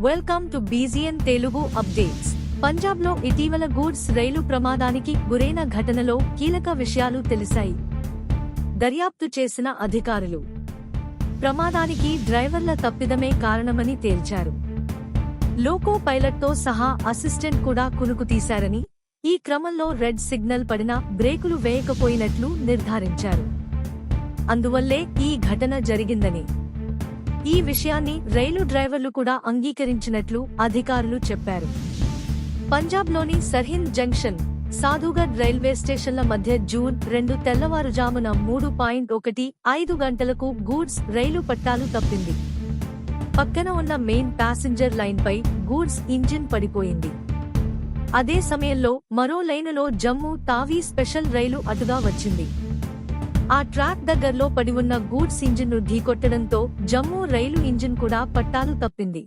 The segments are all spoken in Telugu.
Welcome to BGN Telugu updates పంజాబ్లో ఇటీవల గూడ్స్ రైలు ప్రమాదానికి గురైన ఘటనలో కీలక విషయాలు తెలిశాయి. దర్యాప్తు చేసిన అధికారులు. ప్రమాదానికి డ్రైవర్ల తప్పిదమే కారణమని తేల్చారు. లోకో పైలట్తో సహా అసిస్టెంట్ కూడా కునుకు తీశారని ఈ క్రమంలో రెడ్ సిగ్నల్ పడినా బ్రేకులు వేయకపోయినట్లు నిర్ధారించారు. అందువల్లే ఈ ఘటన జరిగిందని ఈ విషయాన్ని రైలు డ్రైవర్లు కూడా అంగీకరించినట్లు అధికారులు చెప్పారు. పంజాబ్లోని సర్హింద్ జంక్షన్ సాధుగఢ్ రైల్వే స్టేషన్ల మధ్య జూన్ రెండు తెల్లవారుజామున మూడు పాయింట్ ఒకటి ఐదు గంటలకు గూడ్స్ రైలు పట్టాలు తప్పింది. పక్కన ఉన్న మెయిన్ ప్యాసింజర్ లైన్పై గూడ్స్ ఇంజిన్ పడిపోయింది. అదే సమయంలో మరో లైనులో జమ్మూ తావీ స్పెషల్ రైలు అటుగా వచ్చింది. ఆ ట్రాక్ దగ్గరలో పడి ఉన్న గూడ్స్ ఇంజిన్ను ఢీకొట్టడంతో జమ్మూ రైలు ఇంజిన్ కూడా పట్టాలు తప్పింది.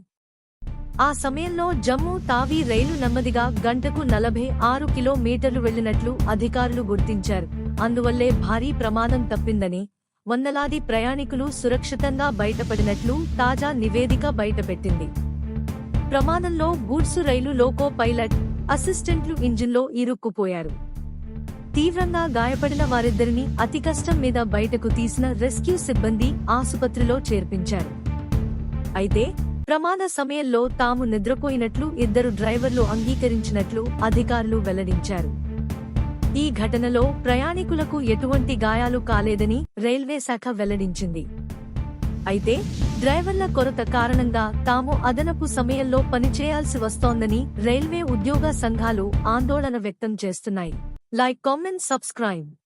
ఆ సమయంలో జమ్మూ తావి రైలు నెమ్మదిగా గంటకు నలభై ఆరు కిలోమీటర్లు వెళ్ళినట్లు అధికారులు గుర్తించారు. అందువల్లే భారీ ప్రమాదం తప్పిందని వందలాది ప్రయాణికులు సురక్షితంగా బయటపడినట్లు తాజా నివేదిక బయటపెట్టింది. ప్రమాదంలో గూడ్సు రైలు లోకో పైలట్ అసిస్టెంట్లు ఇంజిన్లో ఇరుక్కుపోయారు. తీవ్రంగా గాయపడిన వారిద్దరిని అతి కష్టం మీద బయటకు తీసిన రెస్క్యూ సిబ్బంది ఆసుపత్రిలో చేర్పించారు. అయితే ప్రమాద సమయంలో తాము నిద్రపోయినట్లు ఇద్దరు డ్రైవర్లు అంగీకరించినట్లు అధికారులు వెల్లడించారు. ఈ ఘటనలో ప్రయాణికులకు ఎటువంటి గాయాలు కాలేదని రైల్వే శాఖ వెల్లడించింది. అయితే డ్రైవర్ల కొరత కారణంగా తాము అదనపు సమయంలో పనిచేయాల్సి వస్తోందని రైల్వే ఉద్యోగ సంఘాలు ఆందోళన వ్యక్తం చేస్తున్నాయి. Like, comment, subscribe.